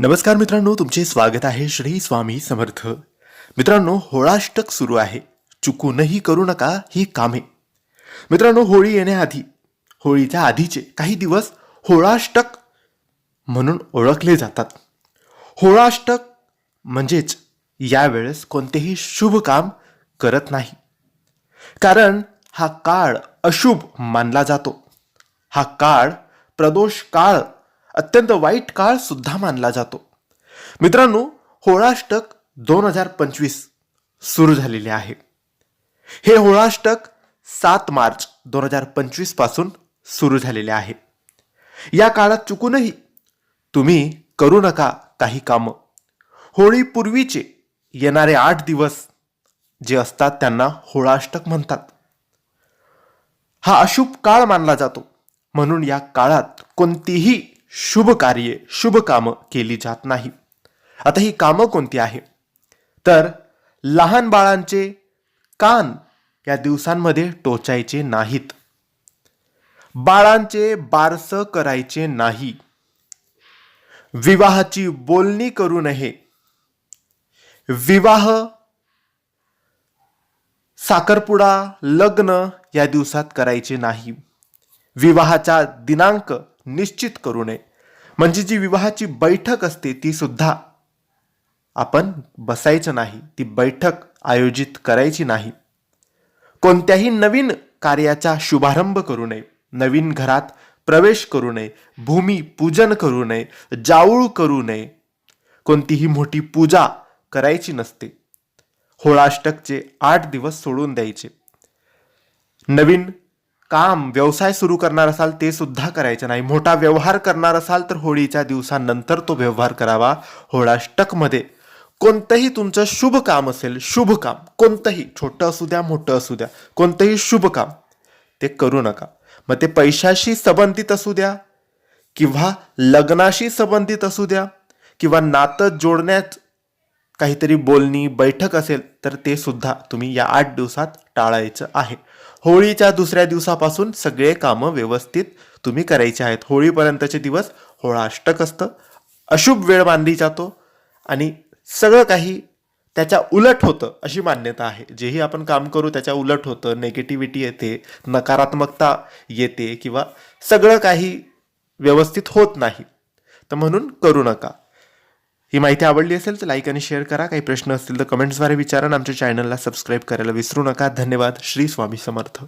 नमस्कार मित्रांनो तुमचे स्वागत आहे श्री स्वामी समर्थ. मित्रांनो होळाष्टक सुरू आहे. चुकूनही करू नका ही कामे. मित्रांनो होळी येण्याआधी होळीच्या आधीचे काही दिवस होळाष्टक म्हणून ओळखले जातात. होळाष्टक म्हणजेच यावेळेस कोणतेही शुभ काम करत नाही. कारण हा काळ अशुभ मानला जातो. हा काळ प्रदोष काळ अत्यंत वाईट काळ सुद्धा मानला जातो. मित्रांनो होळाष्टक दोन हजार पंचवीस सुरू झालेले आहे. हे होळाष्टक सात मार्च दोन हजार पंचवीसपासून सुरू झालेले आहे. या काळात चुकूनही तुम्ही करू नका काही कामं. होळीपूर्वीचे येणारे आठ दिवस जे असतात त्यांना होळाष्टक म्हणतात. हा अशुभ काळ मानला जातो. म्हणून या काळात कोणतीही शुभ कार्ये शुभ कामं केली जात नाही. आता ही कामं कोणती आहे? तर लहान बाळांचे कान या दिवसांमध्ये टोचायचे नाहीत. बाळांचे बारस करायचे नाही. विवाहाची बोलणी करू नये. विवाह साखरपुडा लग्न या दिवसात करायचे नाही. विवाहाचा दिनांक निश्चित करू नये. म्हणजे जी विवाहाची बैठक असते ती सुद्धा आपण बसायचं नाही. ती बैठक आयोजित करायची नाही. कोणत्याही नवीन कार्याचा शुभारंभ करू नये. नवीन घरात प्रवेश करू नये. भूमी पूजन करू नये. जाऊळ करू नये. कोणतीही मोठी पूजा करायची नसते. होळाष्टकचे आठ दिवस सोडून द्यायचे. नवीन काम व्यवसाय सुरू करणार असाल ते सुद्धा करायचं नाही. मोठा व्यवहार करणार असाल तर होळीच्या दिवसानंतर तो व्यवहार करावा होळाष्टकमध्ये. कोणतंही तुमचं शुभ काम असेल शुभ काम. कोणतंही छोटं असू द्या मोठं असू द्या कोणतंही शुभ काम. ते करू नका. मग ते पैशाशी संबंधित असू द्या किंवा लग्नाशी संबंधित असू द्या किंवा नातं जोडण्यात काहीतरी बोलणी बैठक असेल तर ते सुद्धा तुम्ही या आठ दिवसात टाळायचं आहे. होळीच्या दुसऱ्या दिवसापासून सगळे कामं व्यवस्थित तुम्ही करायचे आहेत. होळीपर्यंतचे दिवस होळाष्टक असतं. अशुभ वेळ मानली जातो आणि सगळं काही त्याच्या उलट होतं अशी मान्यता आहे. जेही आपण काम करू त्याच्या उलट होतं. नेगेटिव्हिटी येते नकारात्मकता येते किंवा सगळं काही व्यवस्थित होत नाही. तर म्हणून करू नका. ही माहिती आवडली असेल तर लाईक आणि शेअर करा. काही प्रश्न असतील तर कमेंट्सद्वारे विचारा आमच्या चॅनलला सबस्क्राईब करायला विसरू नका. धन्यवाद. श्री स्वामी समर्थ.